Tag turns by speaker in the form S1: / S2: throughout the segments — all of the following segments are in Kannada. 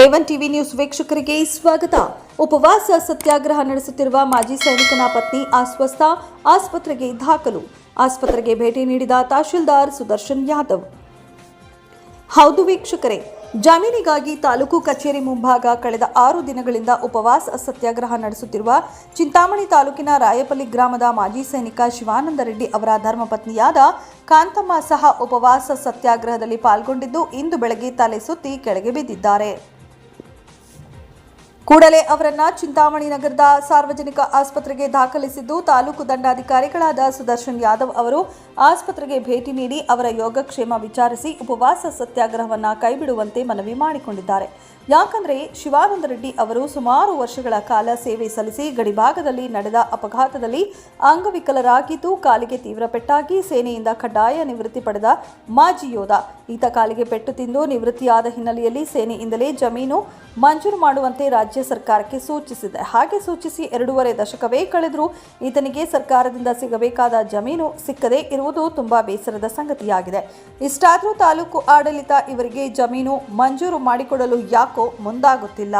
S1: ಏವನ್ ಟಿವಿ ನ್ಯೂಸ್ ವೀಕ್ಷಕರಿಗೆ ಸ್ವಾಗತ. ಉಪವಾಸ ಸತ್ಯಾಗ್ರಹ ನಡೆಸುತ್ತಿರುವ ಮಾಜಿ ಸೈನಿಕನ ಪತ್ನಿ ಅಸ್ವಸ್ಥ ಆಸ್ಪತ್ರೆಗೆ ದಾಖಲು. ಆಸ್ಪತ್ರೆಗೆ ಭೇಟಿ ನೀಡಿದ ತಹಶೀಲ್ದಾರ್ ಸುದರ್ಶನ್ ಯಾದವ್. ಹೌದು ವೀಕ್ಷಕರೇ, ಜಾಮೀನಿಗಾಗಿ ತಾಲೂಕು ಕಚೇರಿ ಮುಂಭಾಗ ಕಳೆದ ಆರು ದಿನಗಳಿಂದ ಉಪವಾಸ ಸತ್ಯಾಗ್ರಹ ನಡೆಸುತ್ತಿರುವ ಚಿಂತಾಮಣಿ ತಾಲೂಕಿನ ರಾಯಪಲ್ಲಿ ಗ್ರಾಮದ ಮಾಜಿ ಸೈನಿಕ ಶಿವಾನಂದ ರೆಡ್ಡಿ ಅವರ ಧರ್ಮಪತ್ನಿಯಾದ ಕಾಂತಮ್ಮ ಸಹ ಉಪವಾಸ ಸತ್ಯಾಗ್ರಹದಲ್ಲಿ ಪಾಲ್ಗೊಂಡಿದ್ದು ಇಂದು ಬೆಳಗ್ಗೆ ತಲೆ ಸುತ್ತಿ ಕೆಳಗೆ ಬಿದ್ದಿದ್ದಾರೆ. ಕೂಡಲೇ ಅವರನ್ನ ಚಿಂತಾಮಣಿ ನಗರದ ಸಾರ್ವಜನಿಕ ಆಸ್ಪತ್ರೆಗೆ ದಾಖಲಿಸಿದ್ದು ತಾಲೂಕು ದಂಡಾಧಿಕಾರಿಗಳಾದ ಸುದರ್ಶನ್ ಯಾದವ್ ಅವರು ಆಸ್ಪತ್ರೆಗೆ ಭೇಟಿ ನೀಡಿ ಅವರ ಯೋಗಕ್ಷೇಮ ವಿಚಾರಿಸಿ ಉಪವಾಸ ಸತ್ಯಾಗ್ರಹವನ್ನ ಕೈಬಿಡುವಂತೆ ಮನವಿ ಮಾಡಿಕೊಂಡಿದ್ದಾರೆ. ಯಾಕಂದ್ರೆ ಶಿವಾನಂದ ರೆಡ್ಡಿ ಅವರು ಸುಮಾರು ವರ್ಷಗಳ ಕಾಲ ಸೇವೆ ಸಲ್ಲಿಸಿ ಗಡಿಭಾಗದಲ್ಲಿ ನಡೆದ ಅಪಘಾತದಲ್ಲಿ ಅಂಗವಿಕಲರಾಗಿದ್ದು ಕಾಲಿಗೆ ತೀವ್ರ ಪೆಟ್ಟಾಗಿ ಸೇನೆಯಿಂದ ಕಡ್ಡಾಯ ನಿವೃತ್ತಿ ಪಡೆದ ಮಾಜಿ ಯೋಧ. ಈತ ಕಾಲಿಗೆ ಪೆಟ್ಟು ತಿಂದು ನಿವೃತ್ತಿಯಾದ ಹಿನ್ನೆಲೆಯಲ್ಲಿ ಸೇನೆಯಿಂದಲೇ ಜಮೀನು ಮಂಜೂರು ಮಾಡುವಂತೆ ರಾಜ್ಯ ಸರ್ಕಾರಕ್ಕೆ ಸೂಚಿಸಿದೆ. ಹಾಗೆ ಸೂಚಿಸಿ ಎರಡೂವರೆ ದಶಕವೇ ಕಳೆದರೂ ಈತನಿಗೆ ಸರ್ಕಾರದಿಂದ ಸಿಗಬೇಕಾದ ಜಮೀನು ಸಿಕ್ಕದೇ ಇರುವುದು ತುಂಬಾ ಬೇಸರದ ಸಂಗತಿಯಾಗಿದೆ. ಇಷ್ಟಾದರೂ ತಾಲೂಕು ಆಡಳಿತ ಇವರಿಗೆ ಜಮೀನು ಮಂಜೂರು ಮಾಡಿಕೊಡಲು ಯಾಕೋ ಮುಂದಾಗುತ್ತಿಲ್ಲ.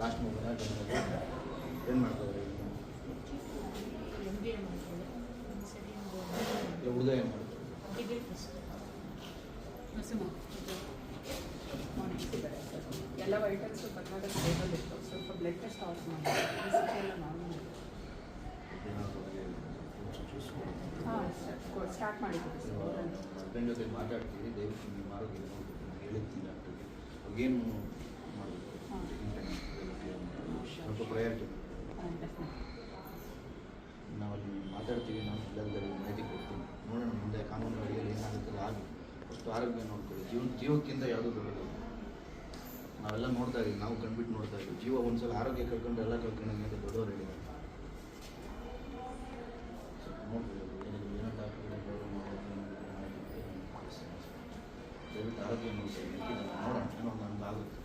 S2: ಲಾಸ್ಟ್ ಮಗು ಏನು ಮಾಡ್ತಾರೆ ಹುಡುಗ ಏನು ಮಾಡ್ತಾರೆ
S3: ಎಲ್ಲ ವೈಟಲ್ಸ್ ಕರ್ನಾಟಕ ಸ್ಟೇಬಲ್ ಇತ್ತು ಸ್ವಲ್ಪ ಬ್ಲಡ್ ಟೆಸ್ಟ್ ಆಫ್ ಮಾಡಿ ಎಲ್ಲ ನಾರ್ಮಲ್ ಹಾಂ ಸ್ಟಾರ್ಟ್ ಮಾಡಿದ್ದೀವಿ ಸರ್
S2: ಹಸ್ಬೆಂಡ್ ಜೊತೆ ಮಾತಾಡ್ತೀವಿ ದಯವಿಟ್ಟು ನೀವು ಆರೋಗ್ಯ ನೋಡ್ಬೇಕು ಹೇಳಿರ್ತೀನಿ ಡಾಕ್ಟರ್ಗೆ ಅವಾಗೇನು ಮಾಡಬೇಕು. ಸ್ವಲ್ಪ ಪ್ರಯಾರಿಟಿ
S3: ಹಾಂ ಡೆಫಿನೆಟ್
S2: ನಾವು ಅಲ್ಲಿ ಮಾತಾಡ್ತೀವಿ ನಾವು ಎಲ್ಲರಿಗೂ ಮಾಹಿತಿ ಕೊಡ್ತೀನಿ ನೋಡೋಣ ಮುಂದೆ ಕಾನೂನು ಅಡಿಯಲ್ಲಿ ಏನಾಗುತ್ತದೆ ಆಗಲಿ ಅಷ್ಟು ಆರೋಗ್ಯ ನೋಡ್ಕೊಳ್ಳಿ. ಜೀವ ಜೀವಕ್ಕಿಂತ ಯಾವುದೂ ದೊಡ್ಡದು? ನಾವೆಲ್ಲ ನೋಡ್ತಾ ಇದ್ದೀವಿ, ನಾವು ಕಣ್ಬಿಟ್ಟು ನೋಡ್ತಾ ಇದ್ದೀವಿ. ಜೀವ ಒಂದ್ಸಲ ಆರೋಗ್ಯ ಕಳ್ಕೊಂಡು ಎಲ್ಲ ಕಳ್ಕೊಂಡು ಅಂತ ದೊಡ್ಡವರು ಹೇಳಿದ್ದಾರೆ ಆರೋಗ್ಯ ನೋಡ್ತಾ ನೋಡೋಣ. ಇನ್ನೊಂದು ನಮ್ಗೆ ಆಗುತ್ತೆ.